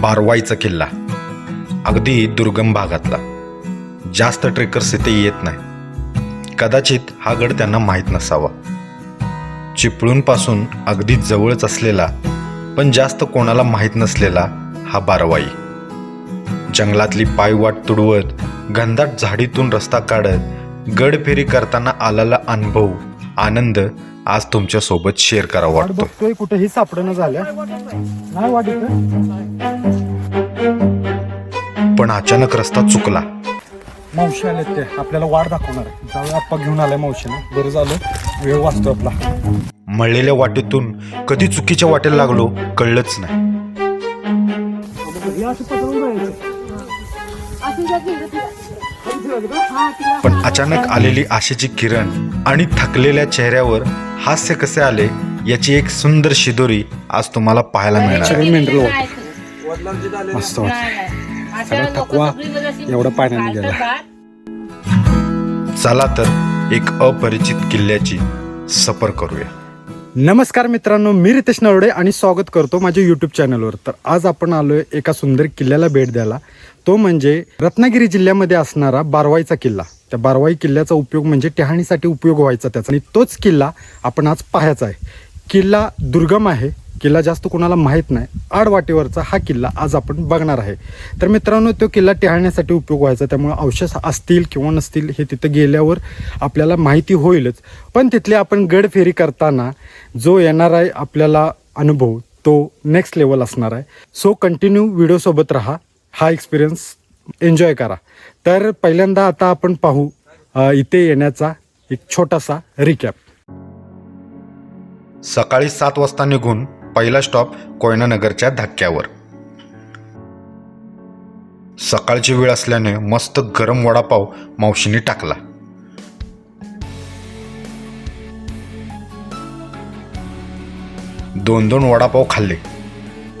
बारवाईचा किल्ला. अगदी दुर्गम भागातला. जास्त ट्रेकर्स इथे येत नाही. कदाचित हा गड त्यांना माहीत नसावा. चिपळूणपासून अगदी जवळच असलेला पण जास्त कोणाला माहीत नसलेला हा बारवाई. जंगलातली पायवाट तुडवत घनदाट झाडीतून रस्ता काढत गडफेरी करताना आलेला अनुभव आनंद आज तुमच्यासोबत शेअर करावा वाट वाटतो. बघतोय कुठेही सापडणं झाल्या नाही वाट इथं. पण अचानक रस्ता चुकला. मावशी आले ते. आपल्याला वाट दाखवणार. जाऊया आप्पा घेऊन आलाय मावशीने. बरं झालं. वेळ वाचतो आपला. मळलेल्या वाटेतून कधी चुकीच्या वाटेला लागलो कळलंच नाही. पण अचानक आलेली आशेची किरण आणि थकलेल्या चेहऱ्यावर हास्य कसे आले याची एक सुंदर शिदोरी आज तुम्हाला पाहायला मिळणार. आहे. मेंढरं मस्त सगळा थकवा एवढा पाण्याने गेला. चला तर एक अपरिचित किल्ल्याची सफर करूया. नमस्कार मित्रांनो मी रितेश नवडे आणि स्वागत करतो माझ्या यूट्यूब चॅनलवर तर आज आपण आलोय एका सुंदर किल्ल्याला भेट द्यायला. तो म्हणजे रत्नागिरी जिल्ह्यामध्ये असणारा बारवाईचा किल्ला. त्या बारवाई किल्ल्याचा उपयोग म्हणजे टेहाणीसाठी उपयोग व्हायचा त्याचा. आणि तोच किल्ला आपण आज पाहायचा आहे. किल्ला दुर्गम आहे. किल्ला जास्त कोणाला माहीत नाही. आडवाटेवरचा हा किल्ला आज आपण बघणार आहे. तर मित्रांनो तो किल्ला टेहाळण्यासाठी उपयोग व्हायचा. त्यामुळे अवशेष असतील किंवा नसतील हे तिथं गेल्यावर आपल्याला माहिती होईलच. पण तिथले आपण गडफेरी करताना जो येणार आहे आपल्याला अनुभव तो नेक्स्ट लेवल असणार आहे. सो कंटिन्यू व्हिडिओसोबत राहा. हा एक्सपिरियन्स एन्जॉय करा. तर पहिल्यांदा आता आपण पाहू इथे येण्याचा एक छोटासा रिकॅप सकाळी सात वाजता निघून पहिला स्टॉप कोयनानगरच्या धाक्यावर सकाळची वेळ असल्याने मस्त गरम वडापाव मावशीने टाकला. दोन दोन वडापाव खाल्ले.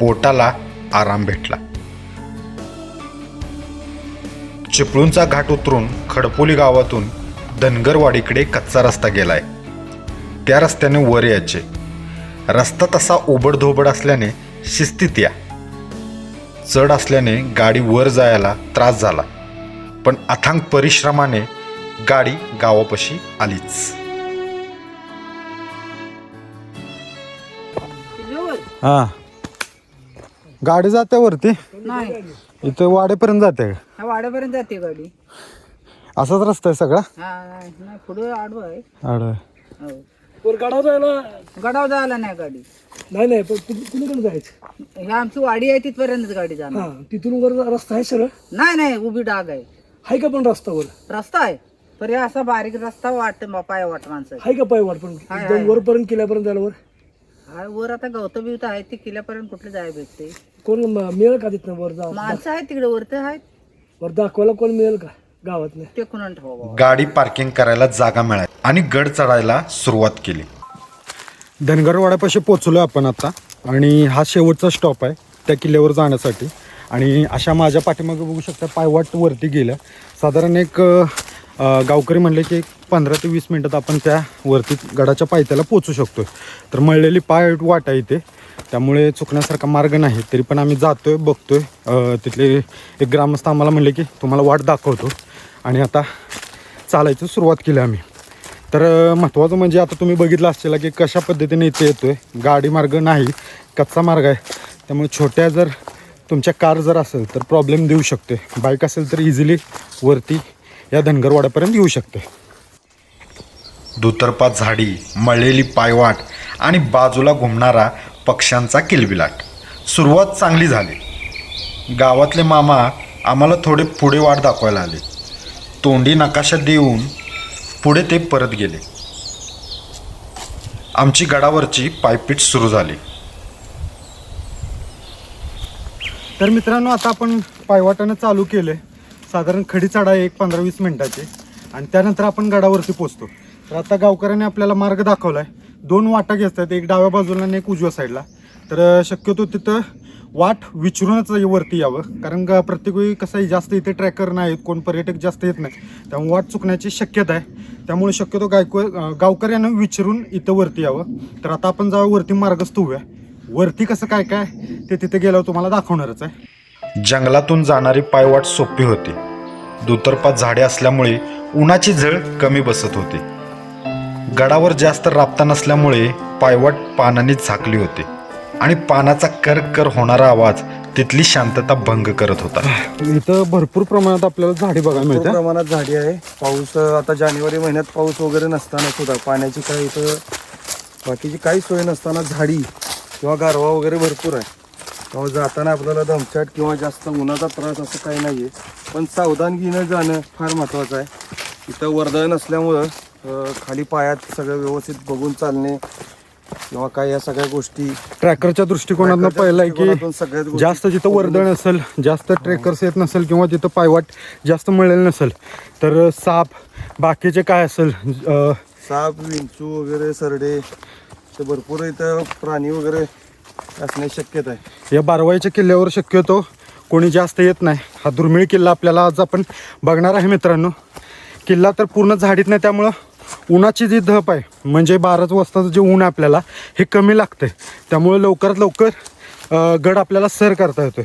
पोटाला आराम भेटला. चिपळूणचा घाट उतरून खडपोली गावातून धनगरवाडीकडे कच्चा रस्ता गेलाय. त्या रस्त्याने वर यायचे. रस्ता तसा ओबडधोबड असल्याने शिस्तीत या. चढ असल्याने गाडी वर जायला त्रास झाला. पण अथांग परिश्रमाने गाडी गावापाशी आलीच. हा. गाडी जाते वरती नाही. इथं वाडेपर्यंत जाते का? ह्या वाड्यापर्यंत जाते गाडी. असाच रस्ता आहे सगळा? हा नाही पुढे आडवं आहे. आड हो. वर जायला? गडाव जायला नाही गाडी. नाही नाही पण कुणी- कुणीकडे जायचं. ह्या आमची वाडी आहे तिथपर्यंत गाडी जाणार. हा तिथून वर रस्ता आहे सरळ? नाही नाही उभी डाग आहे. हाय का पण रस्ता वर रस्ता आहे. पर हे असा बारीक रस्ता वाटत पाय वाट माणसं हाय का पायवाट पण हाय, एकदम हाय. वरपर्यंत किल्ल्यापर्यंत जायला वर? हा वर आता गवतं बिवतं आहे ते किल्ल्यापर्यंत कुठले जाय भेटते कोण म- मिळेल का तिथनं वर जा माणसं आहेत तिकडे वरते आहेत. वर दाखवायला कोण मिळेल का गावात नाही ते कुणा ठेवा गाडी पार्किंग करायला जागा मिळाली आणि गड चढायला सुरुवात केली. धनगरवाड्यापाशी पोचलो आपण आता आणि हा शेवटचा स्टॉप आहे त्या किल्ल्यावर जाण्यासाठी. आणि अशा माझ्या पाठीमागे बघू शकता पायवाट वरती गेलं साधारण एक अ, गावकरी म्हणले की एक पंधरा ते वीस मिनटात आपण त्या वरती गडाच्या पायथ्याला पोचू शकतो तर मळलेली पाय वाट आहे इथे. त्यामुळे चुकण्यासारखा मार्ग नाही. तरी पण आम्ही जातोय बघतोय. आहे तिथले एक ग्रामस्थ आम्हाला म्हणले की तुम्हाला वाट दाखवतो. आणि आता चालायचं सुरुवात केली आम्ही. तर महत्त्वाचं म्हणजे आता तुम्ही बघितलं असेल की कशा पद्धतीने इथे येतो आहे गाडी मार्ग नाही कच्चा मार्ग आहे. त्यामुळे छोट्या जर तुमच्या कार जर असेल तर प्रॉब्लेम देऊ शकते बाईक असेल तर इझिली वरती या धनगरवाड्यापर्यंत येऊ शकते दुतर्फा झाडी मळलेली पायवाट आणि बाजूला घुमणारा पक्ष्यांचा किलबिलाट. सुरुवात चांगली झाली. गावातले मामा आम्हाला थोडे पुढे वाट दाखवायला आले. तोंडी नकाशा देऊन पुढे ते परत गेले. आमची गडावरची पायपीट सुरू झाली. तर मित्रांनो आता आपण पायवाटानं चालू केलं साधारण खडी चढा एक पंधरा वीस मिनिटाचे. आणि त्यानंतर आपण गडावरती पोचतो. तर आता गावकऱ्याने आपल्याला मार्ग दाखवला आहे दोन वाटा घेतात एक डाव्या बाजूला आणि एक उजव्या साईडला तर शक्यतो तिथं वाट विचरूनच वरती यावं. कारण का प्रत्येक वेळी कसं आहे जास्त इथे ट्रॅकर नाहीत कोण पर्यटक जास्त येत नाही त्यामुळे वाट चुकण्याची शक्यता आहे. त्यामुळे शक्यतो गायको गावकऱ्यांना विचारून इथं वरती यावं. तर आता आपण जाऊ वरती मार्गस्थ होऊया वरती कसं काय काय ते तिथे गेल्यावर तुम्हाला दाखवणारच आहे. जंगलातून जाणारी पायवाट सोपी होती. दुतर्फा झाडे असल्यामुळे उन्हाची झळ कमी बसत होती. गडावर जास्त राबता नसल्यामुळे पायवाट पानांनी झाकली होती. आणि पानाचा कर कर होणारा आवाज तिथली शांतता भंग करत होता. इथं भरपूर प्रमाणात आपल्याला झाडे बघायला भरपूर मिळतात प्रमाणात झाडी आहे. पाऊस अं, आता जानेवारी महिन्यात पाऊस वगैरे नसताना सुद्धा पाण्याची काय इथं बाकीची काही सोय नसताना झाडी किंवा गारवा वगैरे भरपूर आहे. त्यामुळे जाताना आपल्याला दमछाट किंवा जास्त उन्हाचा त्रास असं काही नाही आहे पण सावधानगीनं जाणं फार महत्त्वाचं आहे. इथं वर्दळ नसल्यामुळं खाली पायात सगळं व्यवस्थित बघून चालणे किंवा काय या सगळ्या गोष्टी. ट्रॅकरच्या दृष्टिकोनातून पहिलं आहे की गोष्टी जास्त जिथं वर्दळ नसेल जास्त ट्रेकर्स येत नसेल किंवा जिथं पायवाट जास्त मिळेल नसेल तर साप बाकीचे काय असेल साप विंचू वगैरे सरडे ते भरपूर इथं प्राणी वगैरे असण्याची शक्यता आहे. या बारवाईच्या किल्ल्यावर शक्यतो कोणी जास्त येत नाही. हा दुर्मिळ किल्ला आपल्याला आज आपण बघणार आहे मित्रांनो. किल्ला तर पूर्ण झाडीत नाही त्यामुळं उन्हाची जी धप आहे म्हणजे बाराच वाजताचं जे ऊन आहे आपल्याला हे कमी लागतंय. त्यामुळे लवकरात लवकर गड आपल्याला सर करता येतोय.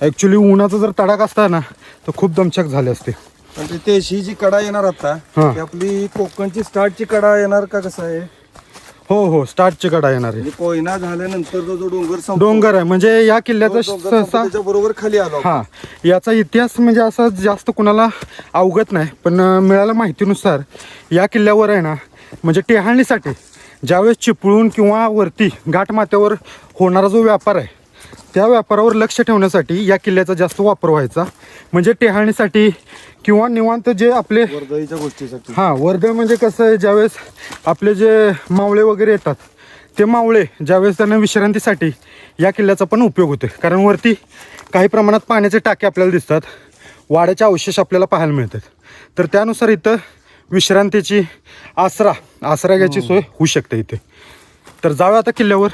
ॲक्च्युली उन्हाचा जर तडाख असता ना तर खूप दमछाक झाले असते. तिथे ही जी कडा येणार आता. ती आपली कोकणची स्टार्टची कडा येणार का कसं आहे? हो हो स्टार्टची कडा येणार आहे म्हणजे कोयना झाल्यानंतर जो जो डोंगर संपतो, डोंगर आहे म्हणजे या तो किल्ल्याचा डोंगर संपतो, सहसा त्याच्या बरोबर खाली आलो. हा याचा इतिहास म्हणजे असा जास्त कुणाला अवगत नाही पण अं, मिळाल्या माहितीनुसार या किल्ल्यावर आहे ना म्हणजे टेहाळणीसाठी ज्यावेळेस चिपळूण किंवा वरती घाटमाथ्यावर होणारा जो व्यापार आहे त्या व्यापारावर लक्ष ठेवण्यासाठी या किल्ल्याचा जास्त वापर व्हायचा. म्हणजे टेहाळणीसाठी किंवा निवांत जे आपले वर्दळीच्या गोष्टीसाठी. हां वर्दळ म्हणजे कसं आहे ज्यावेळेस आपले जे मावळे वगैरे येतात ते मावळे ज्यावेळेस त्यांना विश्रांतीसाठी या किल्ल्याचा पण उपयोग होतो कारण वरती काही प्रमाणात पाण्याचे टाके आपल्याला दिसतात वाड्याचे अवशेष आपल्याला पाहायला मिळतात. तर त्यानुसार इथं विश्रांतीची आसरा आसरा घ्यायची सोय होऊ शकते इथे. तर जाऊया आता किल्ल्यावर.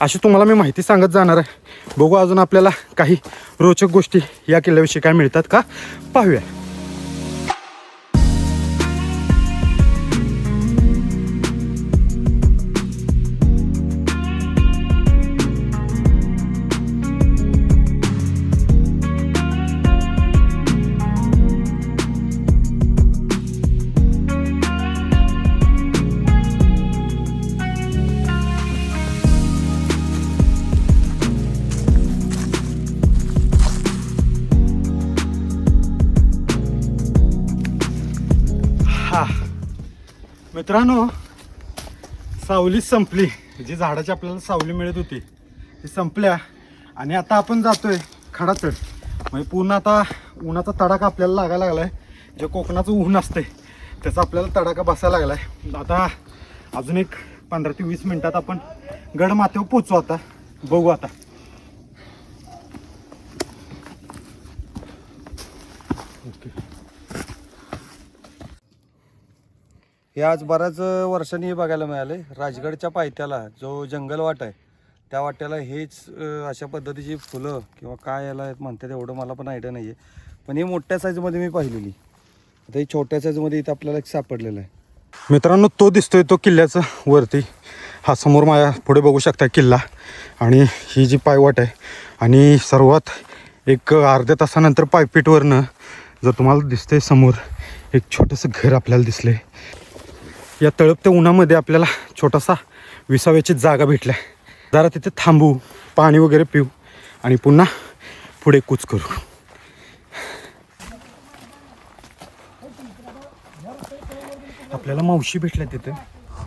अशी तुम्हाला मी माहिती सांगत जाणार आहे. बघू अजून आपल्याला काही रोचक गोष्टी या किल्ल्याविषयी काय मिळतात का? पाहूया. मित्रांनो सावली संपली. जी झाडाची आपल्याला सावली मिळत होती ती संपल्या. आणि आता आपण जातोय खडाचड म्हणजे पूर्ण आता उन्हाचा तडाखा आपल्याला लागायला लागलाय. जे कोकणाचं ऊन असते त्याचा आपल्याला तडाखा बसायला लागलाय. आता अजून एक पंधरा ते वीस मिनिटात आपण गडमाथ्यावर पोचू आता. बघू आता. ओके. हे आज बऱ्याच वर्षांनी बघायला मिळाले. राजगडच्या पायथ्याला जो जंगल वाट आहे त्या वाट्याला हेच अशा पद्धतीची फुलं किंवा काय याला म्हणतात एवढं मला पण आयडिया नाही आहे पण हे मोठ्या साईजमध्ये मी पाहिलेली. आता ही छोट्या साईजमध्ये इथं आपल्याला एक सापडलेलं आहे. मित्रांनो तो दिसतोय तो किल्ल्याचा वरती. हा समोर माझ्या पुढे बघू शकता किल्ला. आणि ही जी पायवाट आहे आणि सर्वात एक अर्ध्या तासानंतर पायपीटवरनं जर तुम्हाला दिसतंय समोर एक छोटंसं घर आपल्याला दिसले या तळपत्या उन्हामध्ये आपल्याला छोटासा विसाव्याची जागा भेटल्या. जरा तिथे थांबू पाणी वगैरे पिऊ आणि पुन्हा पुढे कूच करू. आपल्याला मावशी भेटल्या तिथे.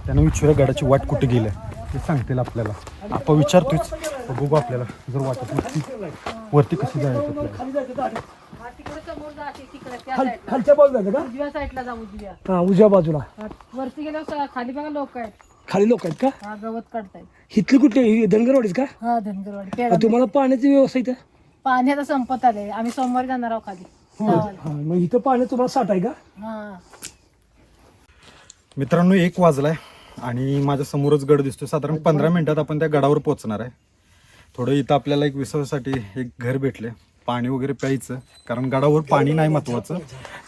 त्यांना विचारूया गडाची वाट कुठे गेलं? ते सांगतील आपल्याला. आपण विचारतोच. बघू आपल्याला जर वाटत नसती वरती कसं जायचं आपल्याला? तिकडे समोर जा तिकडे त्या खाल- साईडला खालच्या बाजूला जायचं उजव्या साईडला जा उजव्या. का हा उजव्या बाजूला. हा, वरती गेल्यावर स- खाली बघा लोक आहेत. खाली लोक आहेत का? हा गवत काढतायत. इथली कुठली? ही धनगरवाडीच का? हा धनगरवाडी पेडा तुम्हाला पाण्याची व्यवस्था इथं? पाणी आता संपत आले आम्ही सोमवारी जाणार आहोत खाली. गावाला. हा, मग इथं पाणी तुम्हाला साठ आहे का? हा. मित्रांनो एक वाजलाय आणि माझ्या समोरच गड दिसतो साधारण पंधरा मिनिटात आपण त्या गडावर पोहोचणार आहे. थोडं इथं आपल्याला एक विसाव्यासाठी एक घर भेटले पाणी वगैरे प्यायचं. कारण गडावर पाणी नाही महत्त्वाचं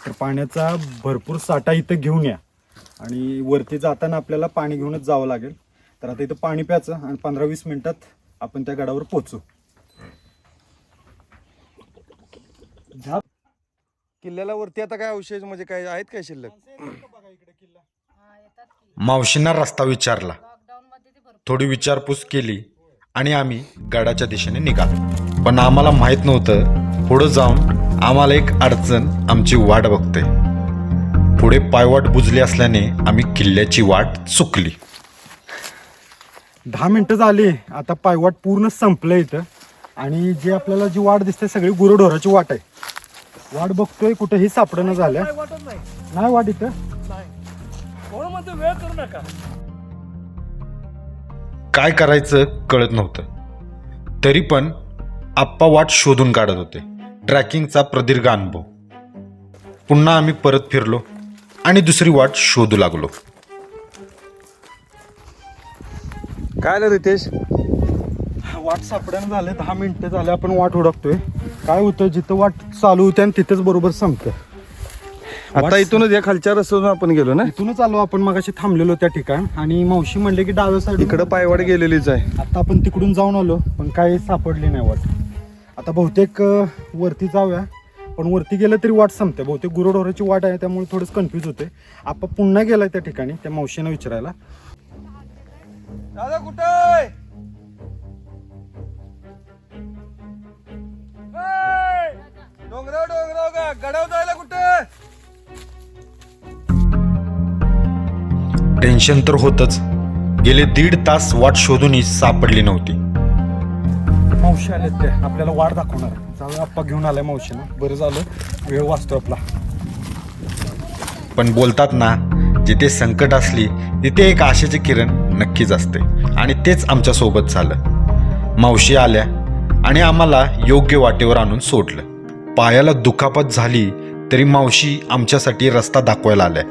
तर पाण्याचा भरपूर साठा इथं घेऊन या. आणि वरती जाताना आपल्याला पाणी घेऊनच जावं लागेल. तर आता इथं पाणी प्यायचं आणि पंधरा वीस मिनिटात आपण त्या गडावर पोचू झाप किल्ल्याला वरती आता काय अवशेष म्हणजे काय आहेत काय शिल्लक? मावशींना रस्ता विचारला. थोडी विचारपूस केली आणि आम्ही गडाच्या दिशेने निघालो. पण आम्हाला माहीत नव्हतं. पुढं जाऊन आम्हाला एक अडचण आमची वाट बघते. पुढे पायवाट बुजली असल्याने आम्ही किल्ल्याची वाट चुकली. दहा मिनटं झाली. आता पायवाट पूर्ण संपलं इथं. आणि जे आपल्याला जी वाट दिसते सगळी गुरुढोराची वाट आहे. वाट बघतोय कुठेही सापडणं वाटत नाही वाट इथं. काय करायचं कळत नव्हतं. तरी पण आप्पा वाट शोधून काढत होते. ट्रॅकिंगचा प्रदीर्घ अनुभव. पुन्हा आम्ही परत फिरलो आणि दुसरी वाट शोधू लागलो. काय आलं रितेश? वाट सापडणं झाले दहा मिनिटं झाले आपण वाट हुडकतोय काय होतं जिथं वाट चालू होते आणि तिथंच बरोबर संपतं आता इथूनच या खालच्या रस्त्यातून आपण गेलो ना? इथूनच आलो आपण मगाशी थांबलेलो त्या ठिकाण. आणि मावशी म्हणले की डाव्या साईड इकडं पायवाट गेलेलीच आहे. आता आपण तिकडून जाऊन आलो पण काही सापडली नाही वाट. आता बहुतेक वरती जाऊया. पण वरती गेलं तरी वाट संपते. बहुतेक गुरुडोराची वाट आहे त्यामुळे थोडंच कन्फ्यूज होते आपण पुन्हा गेलाय त्या ठिकाणी त्या मावशीनं विचारायला. दादा कुठे डोंगराव डोंगराव का? गडाव जायला कुठे? टेन्शन तर होतच. गेले दीड तास वाट शोधूनही सापडली नव्हती. मावशी आले ते आपल्याला वाट दाखवणार. जाऊया आप्पा घेऊन आलाय मावशीनं बरं झालं. वेळ वाचतो आपला. पण बोलतात ना जिथे संकट असली तिथे एक आशेचे किरण नक्कीच असते. आणि तेच आमच्यासोबत झालं. मावशी आल्या आणि आम्हाला योग्य वाटेवर आणून सोडलं. पायाला दुखापत झाली तरी मावशी आमच्यासाठी रस्ता दाखवायला आल्या.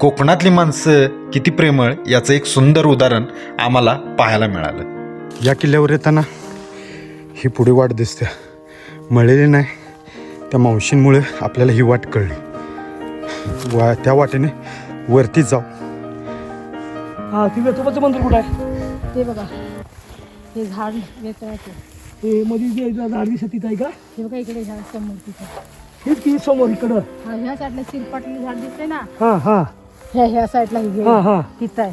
कोकणातली माणसं किती प्रेमळ याचं एक सुंदर उदाहरण आम्हाला पाहायला मिळालं. या किल्ल्यावर येताना ही पुढे वाट दिसते. मळलेली नाही. त्या मावशींमुळे आपल्याला ही वाट कळली. वा त्या वाटेने वरती जाऊ. हा ती वेतोबाचं मंदिर कुठं आहे? ते बघा. हे झाड वेतराचे हे मध्ये जे झाड दिसत तिथं आहे का? हे बघा इकडे झाड समोर तिथे. हेच की समोर इकडं? हा ह्या साईडला शिरपाटले झाड दिसते ना? हा हा. ह्या ह्या साईडला हे हा हा. तिथं आहे.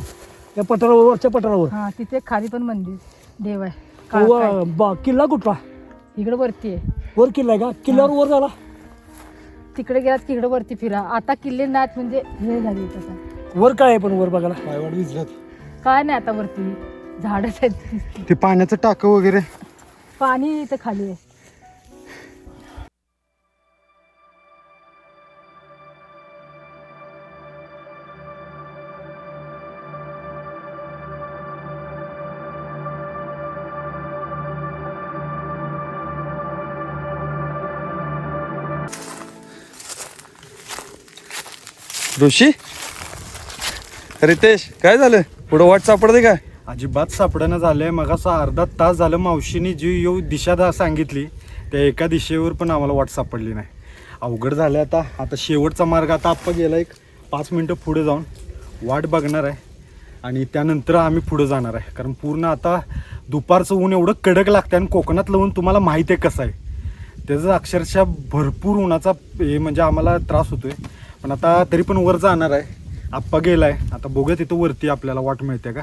या पठारावर वरच्या पठारावर. हा तिथे खाली पण मंदिर देव आहे. वा- बा किल्ला कुठला? इकडे वरती आहे. वर किल्ला आहे का? किल्ल्यावर वर झाला. तिकडे गेलात की इकडे वरती फिरा. आता किल्ले नाहीत म्हणजे हे झाले तसं वर काय आहे पण वर बघायला? पायवाट काय नाही आता वरती. झाडच आहेत. ते पाण्याचं टाकं वगैरे. पाणी इथं खाली आहे. ऋषी रितेश काय झालं? पुढं वाट सापडते काय अजिबात सापडणं झालंय. मग असं अर्धा तास झालं मावशीने जी येऊ दिशा दा सांगितली त्या एका दिशेवर पण आम्हाला वाट सापडली नाही. अवघड झालं आता. आता शेवटचा मार्ग आता आप्पा गेला एक पाच मिनटं पुढे जाऊन. वाट बघणार आहे. आणि त्यानंतर आम्ही पुढे जाणार आहे. कारण पूर्ण आता दुपारचं ऊन एवढं कडक लागतं आणि कोकणातलं ऊन तुम्हाला माहीत आहे कसं आहे. त्याचं अक्षरशः भरपूर उन्हाचा हे म्हणजे आम्हाला त्रास होतो आहे पण आता तरी पण वर जाणार आहे. आप्पा गेलाय. आता बघूया तिथं वरती आपल्याला वाट मिळते का?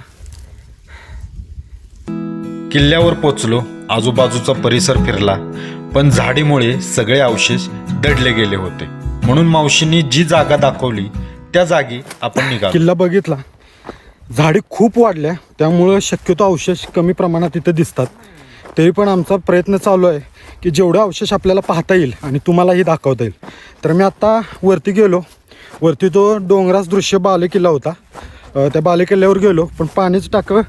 किल्ल्यावर पोचलो आजूबाजूचा परिसर फिरला पण झाडीमुळे सगळे अवशेष दडले गेले होते. म्हणून मावशींनी जी जागा दाखवली त्या जागी आपण निघालो. किल्ला बघितला. झाडी खूप वाढल्या. त्यामुळं शक्यतो अवशेष कमी प्रमाणात इथं दिसतात. तरी पण आमचा प्रयत्न चालू आहे की जेवढे अवशेष आपल्याला पाहता येईल आणि तुम्हालाही दाखवता येईल. तर मी आत्ता वरती गेलो. वरती तो डोंगराच दृश्य बालेकिल्ला होता. त्या बालेकिल्ल्यावर गेलो पण पाण्याचं टाकं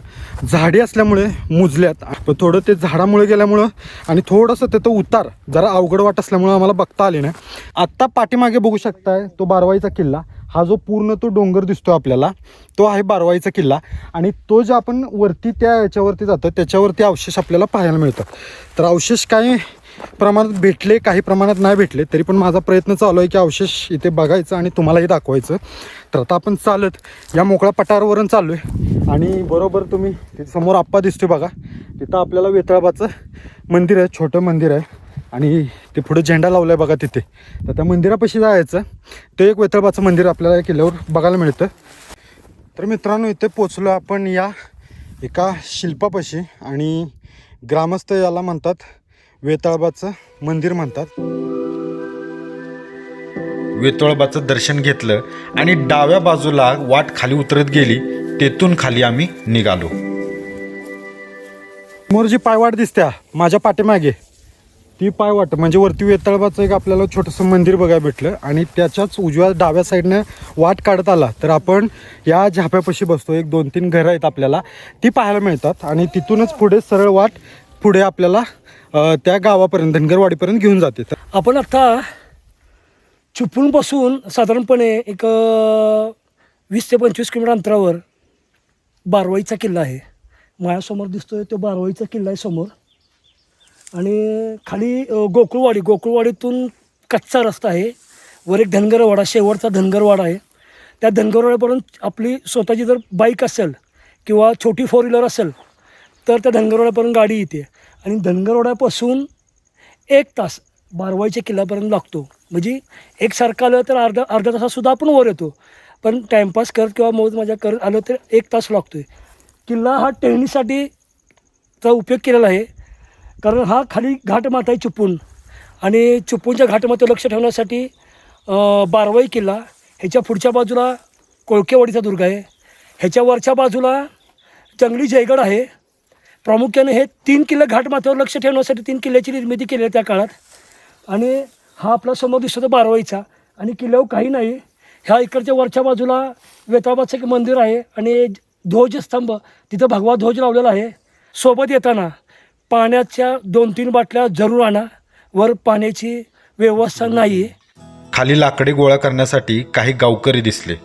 झाडी असल्यामुळे मुजल्यात. पण थोडं ते झाडामुळे गेल्यामुळं आणि थोडंसं त्याचं उतार जरा अवघड वाट असल्यामुळं आम्हाला बघता आले नाही. आत्ता पाठीमागे बघू शकताय तो बारवाईचा किल्ला. हा जो पूर्ण तो डोंगर दिसतो आपल्याला तो आहे बारवाईचा किल्ला. आणि तो जो आपण वरती त्या याच्यावरती जातो त्याच्यावरती अवशेष आपल्याला पाहायला मिळतात. तर अवशेष काय? प्रमाणात भेटले काही प्रमाणात नाही भेटले तरी पण माझा प्रयत्न चालू आहे की अवशेष इथे बघायचं आणि तुम्हालाही दाखवायचं. तर आता आपण चालत या मोकळ्या पठारावरून चाललो आहे आणि बरोबर तुम्ही तिथे समोर आप्पा दिसतोय बघा. तिथं आपल्याला वेताळाबाचं मंदिर आहे छोटं मंदिर आहे. आणि ते पुढे झेंडा लावला आहे बघा तिथे. तर त्या मंदिरापाशी जायचं. ते एक वेताळबाचं मंदिर आपल्याला किल्ल्यावर बघायला मिळतं. तर मित्रांनो इथे पोचलो आपण या एका शिल्पापाशी. आणि ग्रामस्थ याला म्हणतात वेताळबाचं मंदिर म्हणतात. वेतोळबाचं दर्शन घेतलं आणि डाव्या बाजूला वाट खाली उतरत गेली तेथून खाली आम्ही निघालो. समोर जी पायवाट दिसत्या माझ्या पाठीमागे. ती पायवाट म्हणजे वरती वेताळबाचं एक आपल्याला छोटंसं मंदिर बघायला भेटलं आणि त्याच्याच उजव्या डाव्या साईडनं वाट काढत आला. तर आपण या झाप्यापाशी बसतो एक दोन तीन घरं आहेत आपल्याला ती पाहायला मिळतात आणि तिथूनच पुढे सरळ वाट पुढे आपल्याला त्या गावापर्यंत धनगरवाडीपर्यंत घेऊन जाते. तर आपण आता चिपळूणपासून साधारणपणे एक वीस ते पंचवीस किलोमीटर अंतरावर बारवाईचा किल्ला आहे. माझ्यासमोर दिसतोय तो बारवाईचा किल्ला आहे समोर. आणि खाली गोकुळवाडी गोकुळवाडीतून कच्चा रस्ता आहे. वर एक धनगरवाडा शेवटचा धनगरवाडा आहे. त्या धनगरवाड्यापर्यंत आपली स्वतःची जर बाईक असेल किंवा छोटी फोर व्हीलर असेल तर त्या धनगरवाड्यापर्यंत गाडी येते. आणि धनगरवाड्यापासून एक तास बारवाईच्या किल्ल्यापर्यंत लागतो. म्हणजे एकसारखं आलं तर अर्धा अर्ध्या तासातसुद्धा आपण वर येतो. पण टाईमपास करत किंवा मौज मजा करत आलं तर एक तास लागतो आहे किल्ला हा टेहणीसाठीचा उपयोग केलेला आहे. कारण हा खाली घाटमाता आहे चुपून आणि चिपळूणच्या घाटमातेवर लक्ष ठेवण्यासाठी बारवाई किल्ला ह्याच्या पुढच्या बाजूला कोळकेवाडीचा दुर्ग आहे. ह्याच्या वरच्या बाजूला जंगली जयगड आहे. प्रामुख्याने हे तीन किल्ले घाटमाथ्यावर लक्ष ठेवण्यासाठी तीन किल्ल्याची निर्मिती केली आहे त्या काळात. आणि हा आपला समोर दिसतो तो बारवाईचा. आणि किल्ल्यावर काही नाही. ह्या इकडच्या वरच्या बाजूला वेताबाचं एक मंदिर आहे आणि ध्वजस्तंभ तिथं भगवा ध्वज लावलेला आहे. सोबत येताना पाण्याच्या दोन तीन बाटल्या जरूर आणा. वर पाण्याची व्यवस्था नाही आहे खाली लाकडे गोळा करण्यासाठी काही गावकरी दिसले.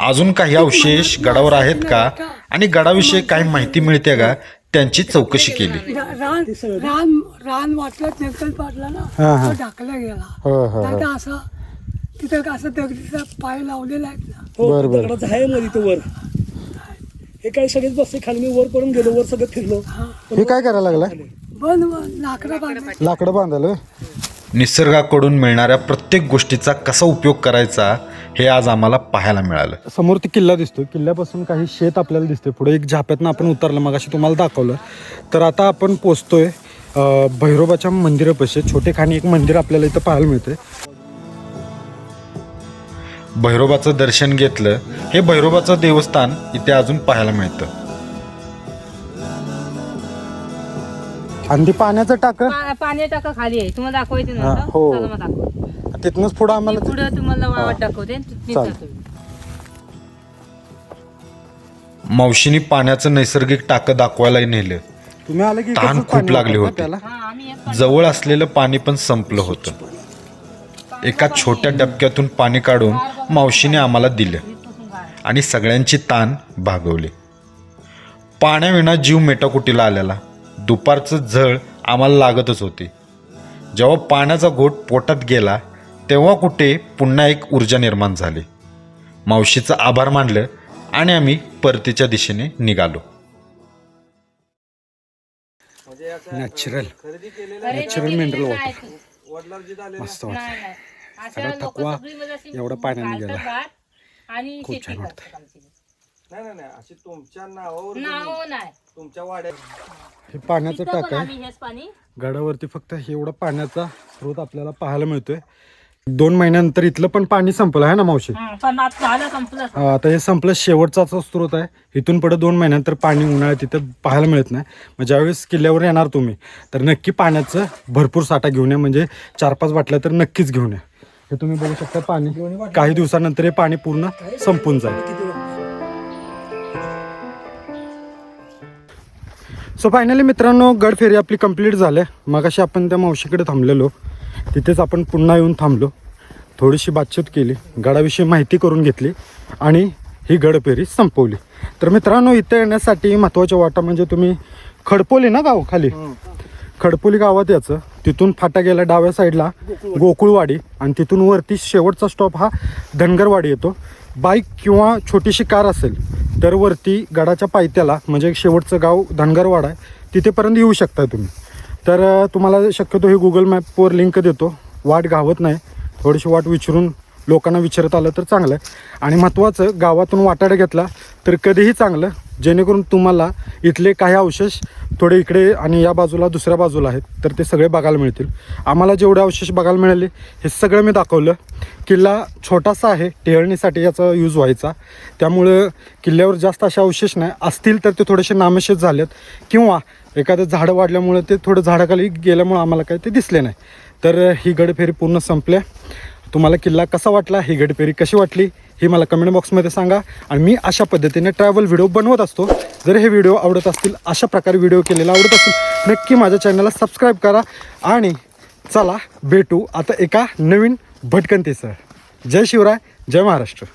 अजून काही अवशेष गडावर आहेत का? आणि गडाविषयी काही माहिती मिळते का? त्यांची चौकशी केली. रान रान रान वाटलं जंगल पाडला ना हा, हा. तो ढाकला गेला. हो हो नाही तर असं तिथं असं दगडीचा पाय लावलेला आहे ना? हो बरं, बरं. दगडाचं आहे मध्ये तो वर. हे काही सगळेच बसते खाली मी वर करून गेलो वर सगळं फिरलो. हे. काय करायला लागलाय बंद लाकडं बांधले. लाकडं बांधायला? होय? निसर्गाकडून मिळणाऱ्या प्रत्येक गोष्टीचा कसा उपयोग करायचा? हे आज आम्हाला पाहायला मिळालं. समोर ते किल्ला दिसतो किल्ल्यापासून काही शेत आपल्याला दिसते पुढे एक झाप्यातनं आपण उतरलं. मग अशी तुम्हाला दाखवलं. तर आता आपण पोचतोय भैरोबाच्या मंदिरापाशी. छोटे खाणी एक मंदिर आपल्याला इथं पाहायला मिळते भैरोबाचं दर्शन घेतलं. हे भैरोबाचं देवस्थान इथे अजून पाहायला मिळतं. आणि ते पाण्याचं टाक? पा- पाणी टाका खाली आहे. तुम्हाला दाखवायचं हा, ना हो. तिथनंच पुढं आम्हाला पुढे तुम्हाला दाखवते. मावशीने पाण्याचं नैसर्गिक टाकं दाखवायला नेलं. तुम्ही आले की तहान इकडचंच खूप पाणी लागली वापरता होती. त्याला. हा आम्ही हेच जवळ असलेलं पाणी पण संपलं होतं. एका छोट्या डबक्यातून पाणी काढून मावशीने आम्हाला दिलं आणि सगळ्यांची ताण भागवली. पाण्याविना जीव मेटाकुटीला आलेला. दुपारचं झळ आम्हाला लागतच होती. जेव्हा पाण्याचा घोट पोटात गेला तेव्हा कुठे पुन्हा एक ऊर्जा निर्माण झाली. मावशीचं आभार मानलं आणि आम्ही परतीच्या दिशेने निघालो. नॅचरल. Natural mineral water. नाही, मस्त नाही, वाटतं. सगळा थकवा एवढा पाण्याने गेला. खूप छान करतात आमची. नाही नाही नाही. अशी तुमच्या नावावर नाव नाही. तुमच्या वाड्यात हे पाण्याचं टाक आहे. आम्ही हेच पाणी. गडावरती फक्त एवढा पाण्याचा स्रोत आपल्याला पाहायला मिळतोय. दोन महिन्यानंतर इथलं पण पाणी संपलं आहे ना मावशी? पण आता झालं संपलं. हा, आता हे संपलं शेवटचाच स्रोत आहे. इथून पुढे दोन महिन्यानंतर पाणी उन्हाळ्यात तिथं पाहायला मिळत नाही. मग ज्यावेळेस किल्ल्यावर येणार तुम्ही तर नक्की पाण्याचं भरपूर साठा घेऊन या. म्हणजे चार पाच बाटल्या तर नक्कीच घेऊन या. हे तुम्ही बघू शकता पाणी काही दिवसानंतर हे पाणी पूर्ण संपून जाईल. सो फायनली मित्रांनो गड फेरी आपली कंप्लीट झाल्या मगाशी आपण त्या मावशीकडे थांबलेलो. तिथेच आपण पुन्हा येऊन थांबलो. थोडीशी बातचीत केली गडाविषयी माहिती करून घेतली आणि ही गडफेरी संपवली. तर मित्रांनो इथे येण्यासाठी महत्त्वाच्या वाटा म्हणजे तुम्ही खडपोली ना गाव खाली? खडपोली गावात याचं तिथून फाटा गेला डाव्या साईडला गोकुळवाडी. आणि तिथून वरती शेवटचा स्टॉप हा धनगरवाडी येतो. बाईक किंवा छोटीशी कार असेल तर वरती गडाच्या पायथ्याला म्हणजे शेवटचं गाव धनगरवाडा आहे तिथेपर्यंत येऊ शकता तुम्ही. तर तुम्हाला शक्यतो हे गुगल मॅपवर लिंक देतो. वाट घावत नाही. थोडीशी वाट विचारून लोकांना विचारत आलं तर चांगलं. आहे आणि महत्त्वाचं गावातून वाटाडा घेतला तर कधीही चांगलं जेणेकरून तुम्हाला इथले काही अवशेष थोडे इकडे आणि या बाजूला दुसऱ्या बाजूला आहेत तर ते सगळे बघायला मिळतील. आम्हाला जेवढे अवशेष बघायला मिळाले हे सगळं मी दाखवलं. किल्ला छोटासा आहे टेहळणीसाठी याचा यूज व्हायचा. त्यामुळं किल्ल्यावर जास्त असे अवशेष नाही. असतील तर ते थोडेसे नामशेष झालेत. किंवा एखादं झाडं वाढल्यामुळं ते थोडं झाडाखाली गेल्यामुळं आम्हाला काही ते दिसले नाही. तर ही गडफेरी पूर्ण संपल्या. तुम्हाला किल्ला कसा वाटला ही गडपेरी कशी वाटली हे मला कमेंट बॉक्समध्ये सांगा. आणि मी अशा पद्धतीने ट्रॅव्हल व्हिडिओ बनवत असतो. जर हे व्हिडिओ आवडत असतील अशा प्रकारे व्हिडिओ केलेला आवडत असतील नक्की माझ्या चॅनलला सबस्क्राईब करा. आणि चला भेटू आता एका नवीन भटकंतीसह. जय शिवराय जय महाराष्ट्र.